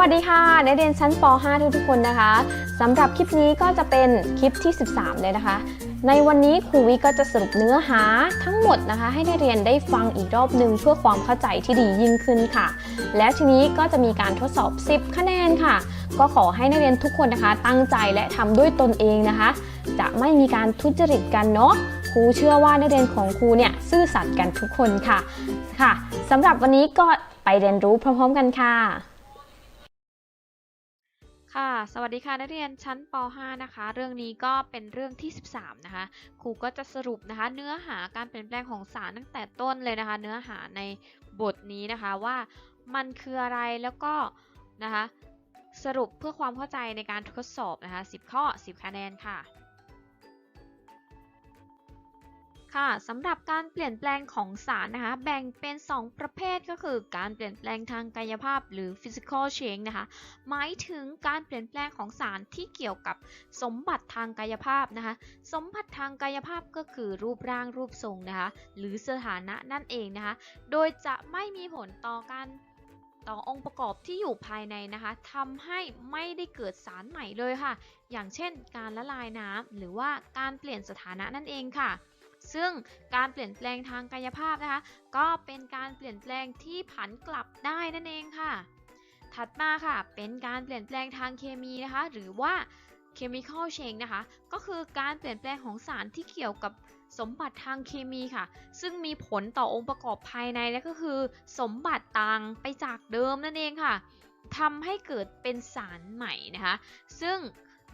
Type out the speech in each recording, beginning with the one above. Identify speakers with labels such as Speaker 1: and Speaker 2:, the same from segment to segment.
Speaker 1: วัสดีค่ะนักเรียนชั้นป .5 ทุกๆคนนะคะสำหรับคลิปนี้ก็จะเป็นคลิปที่ 13 เลยนะคะ ในวันนี้ครูวิก็จะสรุปเนื้อหาทั้งหมดนะคะ ให้นักเรียนได้ฟังอีกรอบหนึ่งเพื่อความเข้าใจที่ดียิ่งขึ้นค่ะ แล้วทีนี้ก็จะมีการทดสอบ 10 คะแนนค่ะ ก็ขอให้นักเรียนทุกคนนะคะ ตั้งใจและทำด้วยตนเองนะคะ จะไม่มีการทุจริตกันเนาะครูเชื่อว่านักเรียนของครูเนี่ยซื่อสัตย์กันทุกคนค่ะค่ะสำหรับวันนี้ก็ไปเรียนรู้พร้อม ๆ กันค่ะ
Speaker 2: ค่ะ สวัสดีค่ะนักเรียนชั้นป .5 นะคะ เรื่องนี้ก็เป็นเรื่องที่ 13 นะคะ ครูก็จะสรุปนะคะ เนื้อหาการเปลี่ยนแปลงของสารตั้งแต่ต้นเลยนะคะ เนื้อหาในบทนี้นะคะว่ามันคืออะไรแล้วก็นะคะ สรุปเพื่อความเข้าใจในการทดสอบนะคะ 10 ข้อ 10 คะแนนค่ะ ค่ะสำหรับการเปลี่ยนแปลงของสารนะคะ แบ่งเป็น 2 ประเภทก็คือ การเปลี่ยนแปลงทางกายภาพหรือ physical change นะคะ หมายถึงการเปลี่ยนแปลงของสารที่เกี่ยวกับสมบัติทางกายภาพนะคะ สมบัติทางกายภาพก็คือรูปร่างรูปทรงนะคะ หรือสถานะนั่นเองนะคะ โดยจะไม่มีผลต่อการต่อองค์ประกอบที่อยู่ภายในนะคะทำให้ไม่ได้เกิดสารใหม่เลยค่ะ อย่างเช่น การละลายน้ำหรือว่าการเปลี่ยนสถานะนั่นเองค่ะ ซึ่งการเปลี่ยนแปลงทางกายภาพนะคะ ก็เป็นการเปลี่ยนแปลงที่ผันกลับได้นั่นเองค่ะ ถัดมาค่ะ เป็นการเปลี่ยนแปลงทางเคมีนะคะ หรือว่า chemical change นะคะ ก็คือการเปลี่ยนแปลงของสารที่เกี่ยวกับสมบัติทางเคมีค่ะ ซึ่งมีผลต่อองค์ประกอบภายในและก็คือ สมบัติต่างไปจากเดิมนั่นเองค่ะทำให้เกิดเป็นสารใหม่นะคะ ซึ่ง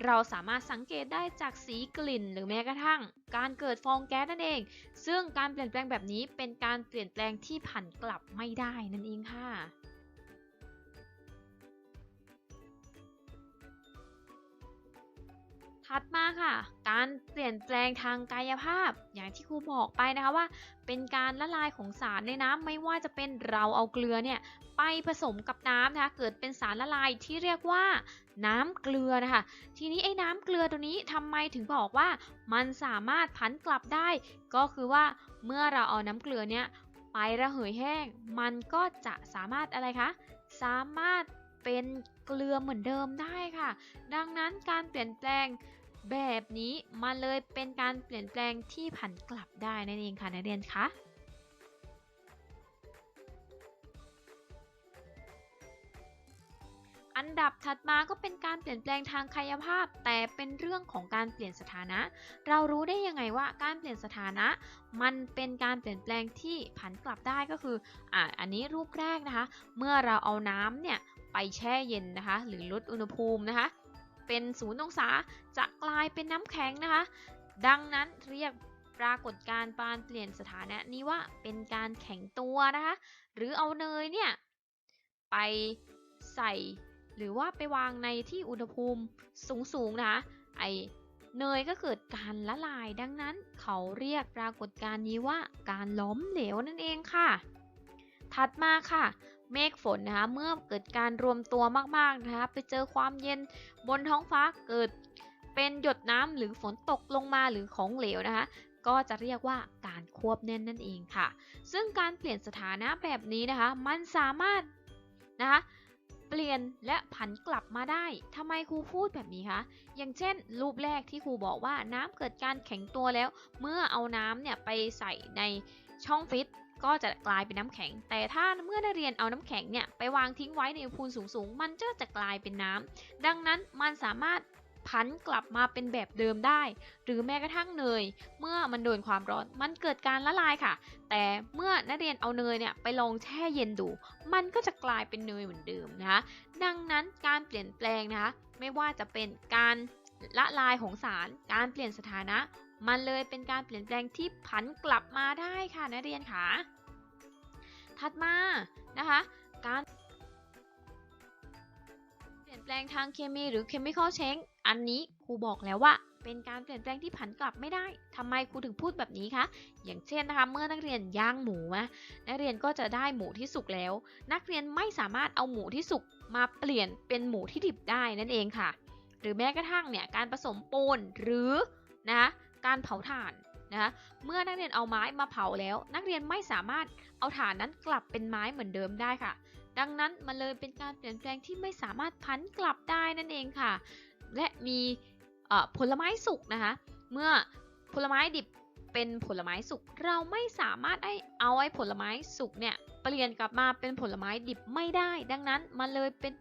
Speaker 2: เราสามารถสังเกตได้จากสีกลิ่น หรือแม้กระทั่ง การเกิดฟองแก๊สนั่นเอง ซึ่งการเปลี่ยนแปลงแบบนี้เป็นการเปลี่ยนแปลงที่ผันกลับไม่ได้นั่นเองค่ะถัดมาค่ะ การเปลี่ยนแปลงทางกายภาพ อย่างที่ครูบอกไปนะคะว่า เป็นการละลายของสารในน้ำไม่ว่าจะเป็นเราเอาเกลือเนี่ย ไปผสมกับน้ำนะคะเกิดเป็นสารละลายที่เรียกว่าน้ำเกลือนะคะ ทีนี้ไอ้น้ำเกลือตัวนี้ทำไมถึงบอกว่ามันสามารถผันกลับได้ ก็คือว่าเมื่อเราเอาน้ำเกลือเนี่ยไประเหยแห้ง มันก็จะสามารถอะไรคะ สามารถเป็นเกลือเหมือนเดิมได้ค่ะ ดังนั้นการเปลี่ยนแปลงแบบนี้มันเลยเป็นการเปลี่ยนแปลงที่ผันกลับได้นั่นเองค่ะนักเรียนคะ อันดับถัดมาก็เป็นการเปลี่ยนแปลงทางกายภาพ แต่เป็นเรื่องของการเปลี่ยนสถานะ เรารู้ได้ยังไงว่าการเปลี่ยนสถานะ มันเป็นการเปลี่ยนแปลงที่ผันกลับได้ก็คืออ่าอันนี้รูปแรกนะคะ เมื่อเราเอาน้ำเนี่ยไปแช่เย็นนะคะ หรือลดอุณหภูมินะคะ เป็นศูนย์องศาจะกลายเป็นน้ำแข็งนะคะ ดังนั้นเรียกปรากฏการณ์การเปลี่ยนสถานะนี้ว่าเป็นการแข็งตัวนะคะ หรือเอาเนยเนี่ยไปใส่ หรือว่าไปวางในที่อุณหภูมิสูงๆนะคะไอเนยก็เกิดการละลายดังนั้น เขาเรียกปรากฏการณ์นี้ว่าการล้มเหลวนั่นเองค่ะ ถัดมาค่ะ เมฆฝนนะคะเมื่อเกิดการรวมตัวมากๆนะคะไปเจอความเย็นบนท้องฟ้าเกิดเป็นหยดน้ำหรือฝนตกลงมาหรือของเหลวนะคะ ก็จะเรียกว่าการควบแน่นนั่นเองค่ะ ซึ่งการเปลี่ยนสถานะแบบนี้นะคะ มันสามารถนะคะ เปลี่ยนและผันกลับมาได้ทำไมครูพูดแบบนี้คะ อย่างเช่น รูปแรกที่ครูบอกว่าน้ำเกิดการแข็งตัวแล้ว เมื่อเอาน้ำเนี่ยไปใส่ในช่องฟิตก็จะกลายเป็นน้ำแข็ง แต่ถ้าเมื่อนักเรียนเอาน้ำแข็งเนี่ยไปวางทิ้งไว้ในอุณหภูมิสูงๆ มันก็จะกลายเป็นน้ำดังนั้นมันสามารถ ผันกลับมาเป็นแบบเดิมได้ หรือแม้กระทั่งเนย เมื่อมันโดนความร้อนมันเกิดการละลายค่ะ แต่เมื่อนักเรียนเอาเนยเนี่ยไปลองแช่เย็นดู มันก็จะกลายเป็นเนยเหมือนเดิมนะคะดังนั้นการเปลี่ยนแปลงนะคะไม่ว่าจะเป็นการละลายของสาร การเปลี่ยนสถานะ มันเลยเป็นการเปลี่ยนแปลงที่ผันกลับมาได้ค่ะนักเรียนค่ะถัดมานะคะการเปลี่ยนแปลงทางเคมีหรือ chemical change อันนี้ครูบอกแล้วว่า เป็นการเปลี่ยนแปลงที่ผันกลับไม่ได้ทำไมครูถึงพูดแบบนี้คะ อย่างเช่นนะคะเมื่อนักเรียนย่างหมูนะนักเรียนก็จะได้หมูที่สุกแล้ว นักเรียนไม่สามารถเอาหมูที่สุกมาเปลี่ยนเป็นหมูที่ดิบได้นั่นเองค่ะ หรือแม้กระทั่งเนี่ยการผสมปูนหรือนะการเผาถ่านนะคะเมื่อนักเรียนเอาไม้มาเผาแล้ว นักเรียนไม่สามารถเอาถ่านนั้นกลับเป็นไม้เหมือนเดิมได้ค่ะ ดังนั้นมันเลยเป็นการเปลี่ยนแปลงที่ไม่สามารถพันกลับได้นั่นเองค่ะ และมีผลไม้สุกนะคะ เมื่อผลไม้ดิบเป็นผลไม้สุกเราไม่สามารถได้เอาไอ้ผลไม้สุกเนี่ยเปลี่ยนกลับมาเป็นผลไม้ดิบไม่ได้ ดังนั้นมันเลยเป็น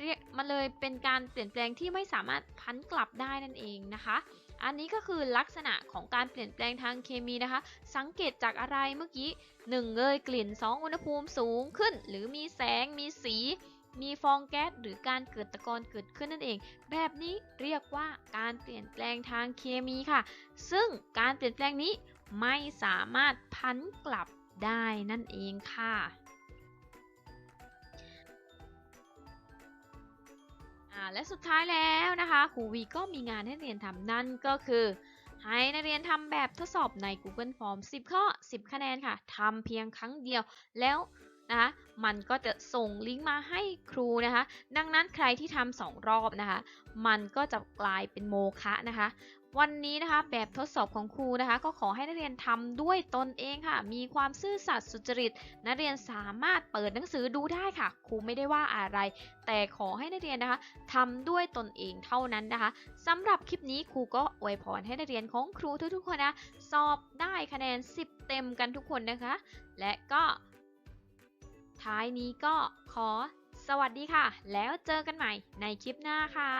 Speaker 2: เรียกมันเลยเป็นการเปลี่ยนแปลงที่ไม่สามารถพันกลับได้นั่นเองนะคะ อันนี้ก็คือลักษณะของการเปลี่ยนแปลงทางเคมีนะคะ สังเกตจากอะไรเมื่อกี้1เลยกลิ่น 2 อุณหภูมิสูงขึ้น หรือมีแสงมีสี มีฟองแก๊สหรือการเกิดตะกอนเกิดขึ้นนั่นเอง แบบนี้เรียกว่าการเปลี่ยนแปลงทางเคมีค่ะ ซึ่งการเปลี่ยนแปลงนี้ไม่สามารถพันกลับได้นั่นเองค่ะ และสุดท้ายแล้วนะคะครูวีก็มีงานให้เรียนทำนั่นก็คือให้นักเรียนทำแบบทดสอบใน Google Form 10 ข้อ 10 คะแนนค่ะ ทำเพียงครั้งเดียวแล้ว นะคะมันก็จะส่งลิงก์มาให้ครูนะคะ ดังนั้นใครที่ทำสองรอบนะคะ มันก็จะกลายเป็นโมฆะนะคะ วันนี้นะคะแบบทดสอบของครูนะคะ ก็ขอให้นักเรียนทำด้วยตนเองค่ะ มีความซื่อสัตย์สุจริต นักเรียนสามารถเปิดหนังสือดูได้ค่ะ ครูไม่ได้ว่าอะไร แต่ขอให้นักเรียนนะคะทำด้วยตนเองเท่านั้นนะคะสำหรับคลิปนี้ครูก็อวยพรให้นักเรียนของครูทุกๆคนนะสอบได้คะแนน 10 เต็มกันทุกคนนะคะ และก็ ท้ายนี้ก็ขอสวัสดีค่ะ แล้วเจอกันใหม่ในคลิปหน้าค่ะ